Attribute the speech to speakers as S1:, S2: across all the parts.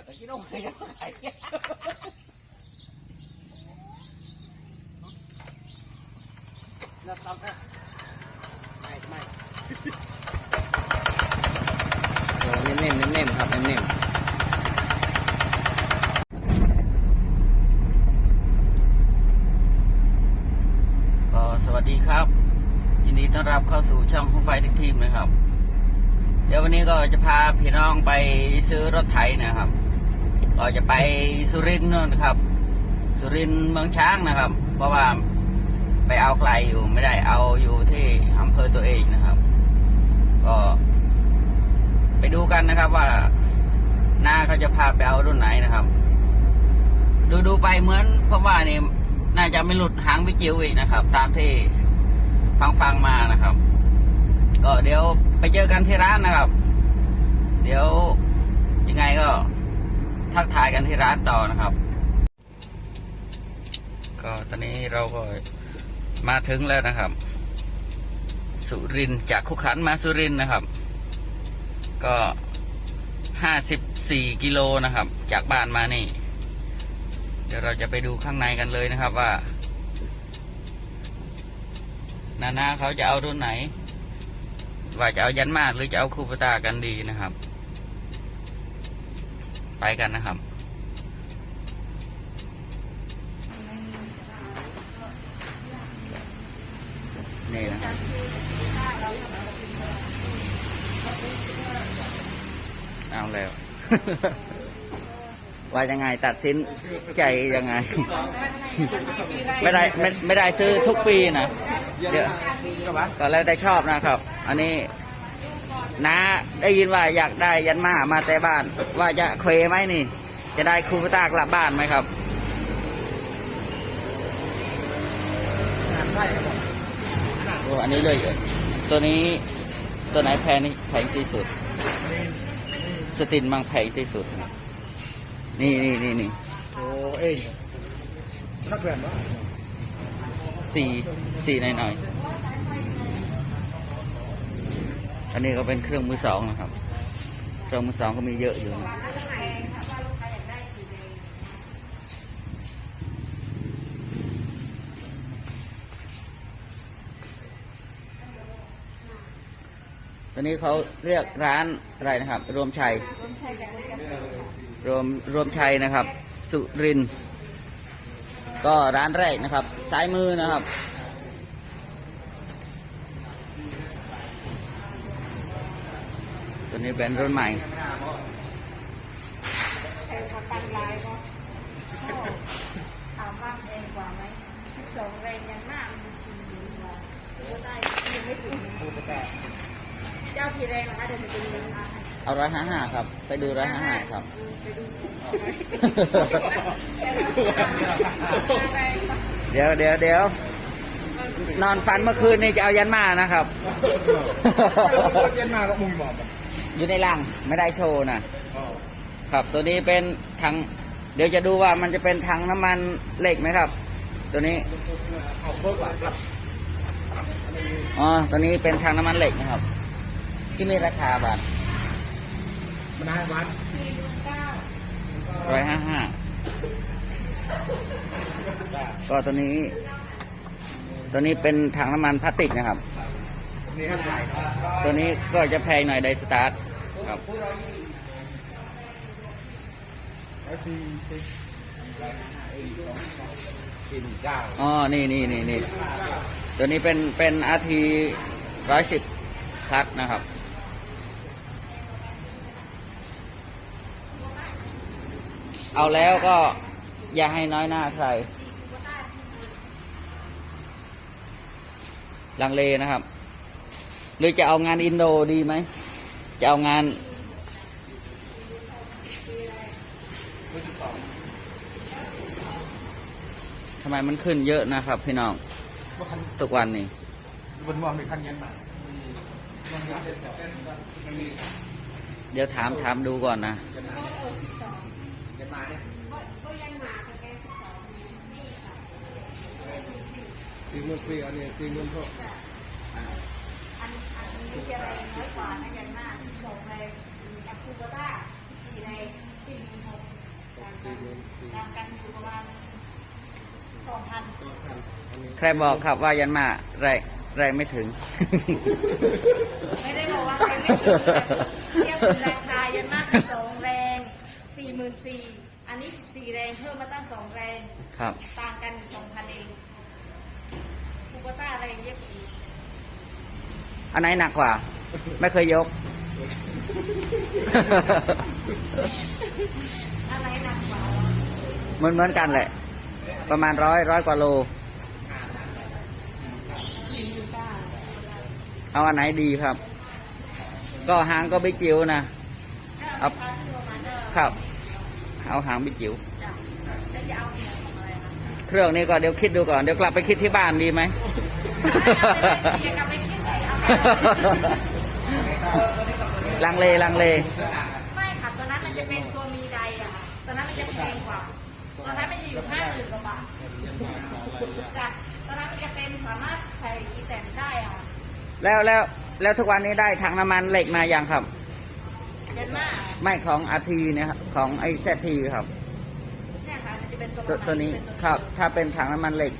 S1: แต่ตะกี้น้องไปยังไง
S2: นับตับนะ
S1: ไม่ไม่
S2: โอ้เน่มๆเน่มๆครับเน่มๆก็สวัสดีครับ ยินดีต้อนรับเข้าสู่ช่องของไฟทุกทีมนะครับ เดี๋ยววันนี้ก็จะพาพี่น้องไปซื้อรถไถนะครับ ก็จะไปสุรินทร์นู่นครับ สุรินทร์เมืองช้างนะครับ เพราะว่าไปเอาไกลอยู่ไม่ได้เอาอยู่ที่อำเภอตัวเองนะครับ ก็ ไปดูกันนะครับว่าหน้าเขาจะพาไปเอารุ่นไหนนะครับ ดูดูไปเหมือนเพราะว่านี่น่าจะไม่หลุดหางวิจิวอีกนะครับ ตามที่ฟังฟังมานะครับ ก็เดี๋ยวไปเจอกันที่ร้านนะครับ เดี๋ยวยังไงก็ ทักทายกันที่ร้านต่อนะครับ ก็ตอนนี้เราก็มาถึงแล้วนะครับ สุรินจากขุขันมาสุรินนะครับ ก็ห้าสิบสี่กิโลนะครับ จากบ้านมานี่ เดี๋ยวเราจะไปดูข้างในกันเลยนะครับว่า นานาเขาจะเอารุ่นไหน ว่าจะเอายันมาดหรือจะเอาคูปตากันดีนะครับ ไปกันนะครับ นี่นะครับเอาแล้ว ว่ายังไงตัดสินใจยังไง ไม่ได้ไม่ไม่ได้ซื้อทุกปีนะเดี๋ยวก็แล้วแต่ชอบนะครับ อันนี้ น้าได้ยินว่าอยากได้ยันมามาแต่บ้าน ว่าจะเคยไหมนี่ จะได้คูปตากลับบ้านไหมครับ
S1: งานไร่ครับผม
S2: โอ้อันนี้เลยตัวนี้ตัวไหนแพงนี่แพงที่สุด สตินมังแพงที่สุด นี่นี่นี่นี่
S1: โอ้เอ้ยนักเรียนวะ
S2: สี่สี่หน่อยหน่อยๆ อันนี้ก็เป็นเครื่องมือสองนะครับ เครื่องมือสองก็มีเยอะอยู่นะตอนนี้เขาเรียกร้านอะไรนะครับ รวมชัย รวมรวมชัยนะครับ สุริน ก็ร้านแรกนะครับ ซ้ายมือนะครับ ตัวนี้เป็นรุ่นใหม่
S3: แพงกว่าปันลายก็ถามว่าแพงกว่าไหมสิบสองแรงยังมากมีสี่หมื่นกว่าก็ได้ยังไม่ถึง
S1: คูปตา
S3: เจ้ากี่แรงนะคะเดี๋ยวไปดูนะคะ
S2: เอาร้อยห้าห้าครับ ไปดูร้อยห้าห้าครับ
S3: ไปดู
S2: เดี๋ยวเดี๋ยวเดี๋ยวนอนฝันเมื่อคืนนี่จะเอายันมานะครับ
S1: เย็นมาก็มุงหมอบ
S2: อยู่ในรังไม่ได้โชว์นะครับตัวนี้เป็นถังเดี๋ยวจะดูว่ามันจะเป็นถังน้ำมันเหล็กไหมครับ ตัวนี้
S1: เอาเบิกหลักหลัก
S2: อ๋อตัวนี้เป็นถังน้ำมันเหล็กนะครับ ที่มีราคาบาท
S1: มันได้วัน
S2: ร้อยห้าห้าก็ตัวนี้ ตัวนี้เป็นถังน้ำมันพลาสติกนะครับ
S1: นี่ให้ถ่าย
S2: ตัวนี้ก็จะแพงหน่อยไดสตาร์ทครับ
S1: ไอซีซีสี่หนึ่งเก้า
S2: อ๋อ นี่นี่นี่นี่ตัวนี้เป็นเป็นอาทีร้อยสิบพลัดนะครับเอาแล้วก็อย่าให้น้อยหน้าใคร ลังเลนะครับ หรือจะเอางานอินโดดีไหม จะเอางานทำไมมันขึ้นเยอะนะครับ พี่น้อง ทุกวันนี้
S1: บนว่ามีคันเย็นมา
S2: เดี๋ยวถามถามดูก่อนนะ
S1: เย็นมาเนี่ยสี่หมื่นสี่อันนี้สี่หมื่นเท่า
S3: อั นอันนี้จะแรงน้อยกว่านะยังมากสิบสองแรงกับคูโบต้าสิบสี่แรงสี่หมื่นหกกันอยู่ประมาณสองพัน
S2: ใครบอกครับว่ายันมาแรงแรงไม่ถึง
S3: ไม่ได้บอกว่าใครไม่ถึงเทียบเป็นราคายันมากเป็นสองแรงสี่หมื่นสี่อันนี้สิบสี่แรงเพิ่มมาตั้งสองแรง
S2: ครับ
S3: ต่างกันสองพันเองคูโบต้าแรงเยอะกว่าอีก
S2: อันไหนหนักกว่า ไม่เคยยก
S3: อะไรหนักกว่า
S2: เหมือนเหมือนกันแหละ ประมาณร้อยร้อยกว่าโล
S3: สี่หมื่นเก้า
S2: เอาอันไหนดีครับ ก็หางก็ไม่จิ๋วนะ
S3: เอาพาที่ประมาณเดิม
S2: ครับ เอาหางไม่จิ๋ว
S3: จ้ะแล้วจะเอาเงินของอะไรคะ
S2: เครื่องนี้ก็เดี๋ยวคิดดูก่อน เดี๋ยวกลับไปคิดที่บ้านดีไหม
S3: อย่าก ลับไปคิดเลยเอาไป
S2: ลังเลลังเล
S3: ไม่ค่ะตัวนั้นมันจะเป็นตัวมีใดอะค่ะตัวนั้นมันจะแพงกว่าตัวนั้นมันจะอยู่ห้าหมื่นกว่าบาทจ้ะตัวนั้นมันจะเป็นสามารถใส่กีแตนได้อะค่ะ
S2: แล้วแล้วแล้วทุกวันนี้ได้ถังน้ำมันเหล็กมายังครับ
S3: เดนมาร์ก
S2: ไม่ของอาทีนะครับของไอเซทีครับ
S3: เนี่ยค่ะมันจะเป็นตัว
S2: ตัวตัวนี้ครับ ถ้าเป็นถังน้ำมันเหล็ก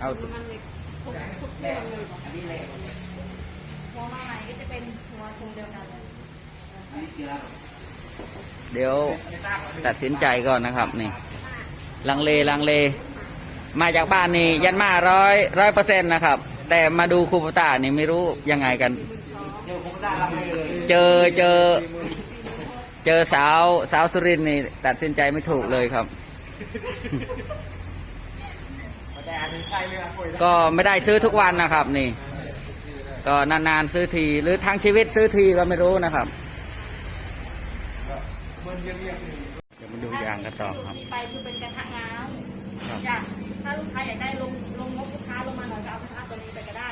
S2: เอา
S3: ตัวมันเลย ทุกทุกเครื่องเลยบอกหัวมาใหม่ก็จะเป็นหัวทรงเดียวกันเลย
S2: เดี๋ยวตัดสินใจก่อนนะครับนี่ ลังเลลังเล มาจากบ้านนี่ยันมาร้อยร้อยเปอร์เซ็นต์นะครับ แต่มาดูคูปตานี่ไม่รู้ยังไงกัน
S1: เดี๋ยวผมได้รับเลยเลย
S2: เจอเจอ เจอสาวสาวสุรินทร์นี่ตัดสินใจไม่ถูกเลยครับ
S1: แต่อันนี้ใช่เลยอะคุย
S2: ก็ไม่ได้ซื้อทุกวันนะครับ นี่ ก็นานๆซื้อที หรือทั้งชีวิตซื้อทีก็ไม่รู้นะครับ
S1: เบิ้ลเยี่ยมๆเลย
S2: เดี๋ยวมาดูยางกันต่อครับ
S3: มีไปคือเป็นกระทะง้าว
S2: ครับ
S3: จ้ะถ้าลูกค้าอยากได้ลงลงงบลูกค้าลงมาหน่อยก็เอากระทะตัวนี้ไปก็ได้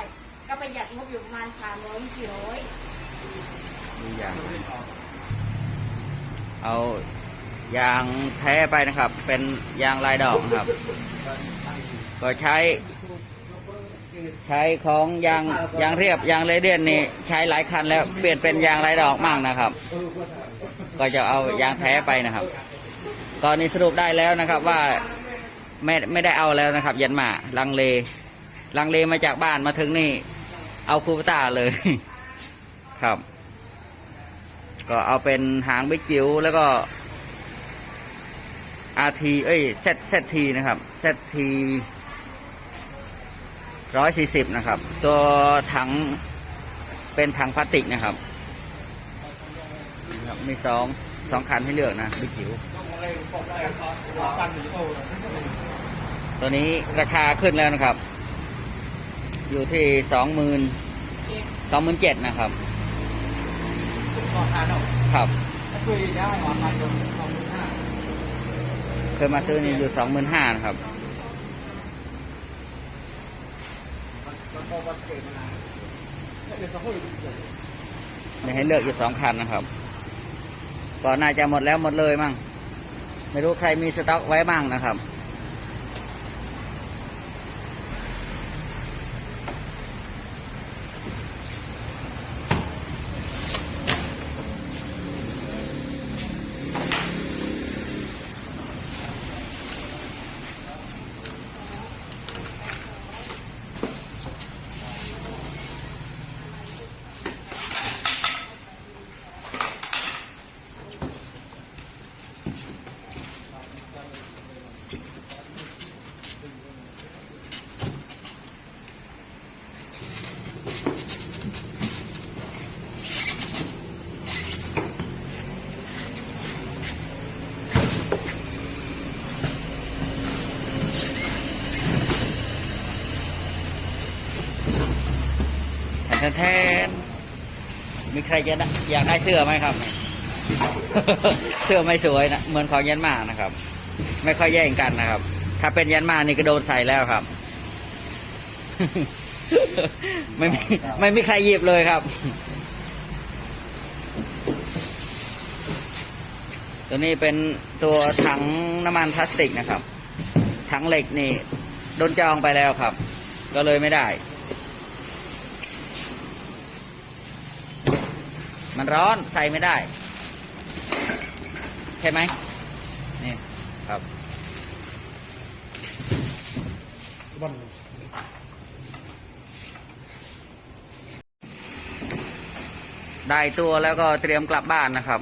S3: ก็ประหยัดงบอยู่ประมาณสามร้อยสี่ร้อย
S2: ดูยางเอายางแท้ไปนะครับ เป็นยางลายดอกนะครับ ก็ใช้ ใช้ของยางยางเรียบยางเรเดียนนี่ใช้หลายคันแล้วเปลี่ยนเป็นยางลายดอกมั่งนะครับ ก็จะเอายางแท้ไปนะครับตอนนี้สรุปได้แล้วนะครับว่าไม่ไม่ได้เอาแล้วนะครับ ยันมาลังเล ลังเลมาจากบ้านมาถึงนี่ เอาคูปตาเลยครับ ก็เอาเป็นหางบิ๊กจิ๋วแล้วก็อาทีเอ้ยเซตเซตทีนะครับเซตที ร้อยสี่สิบนะครับ ตัวถังเป็นถังพลาสติกนะครับครับมีสองสองคันให้เลือกนะบิ๊กจิ๋ว
S1: รอกันหรือโอ้
S2: ตัวนี้ราคาขึ้นแล้วนะครับ อยู่ที่สองหมื่นสองหมื่นเจ็ดนะครับ
S1: ขอทานเอา
S2: ครับ
S1: ถ้าคุยได้ขอทานจนสองหมื่นห้า
S2: เคยมาซื้อนี่อยู่สองหมื่นห้านะครับ
S1: แล้วก็วัดเกิด มี
S2: ให้เลือกอยู่สองคันนะครับก็น่าจะหมดแล้วหมดเลยมั่งไม่รู้ใครมีสต็อกไว้บ้างนะครับ แทนแทนมีใครจะอยากได้เสื้อไหมครับ เสื้อไม่สวยนะเหมือนของยันมานะครับ ไม่ค่อยแย่งกันนะครับ ถ้าเป็นยันมานี่ก็โดนใส่แล้วครับ ไม่มีไม่มีใครหยิบเลยครับ ตัวนี้เป็นตัวถังน้ำมันพลาสติกนะครับถังเหล็กนี่โดนจองไปแล้วครับ ก็เลยไม่ได้ มันร้อนใส่ไม่ได้ ใช่ไหมนี่ครับ
S1: วัน
S2: ได้ตัวแล้วก็เตรียมกลับบ้านนะครับ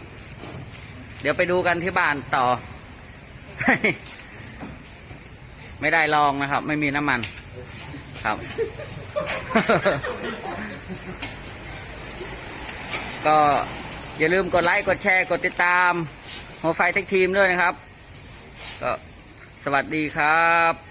S2: เดี๋ยวไปดูกันที่บ้านต่อ ไม่ได้ลองนะครับ ไม่มีน้ำมันครับ ก็อย่าลืมกดไลค์กดแชร์กดติดตามหัวไฟเทคทีมด้วยนะครับ ก็สวัสดีครับ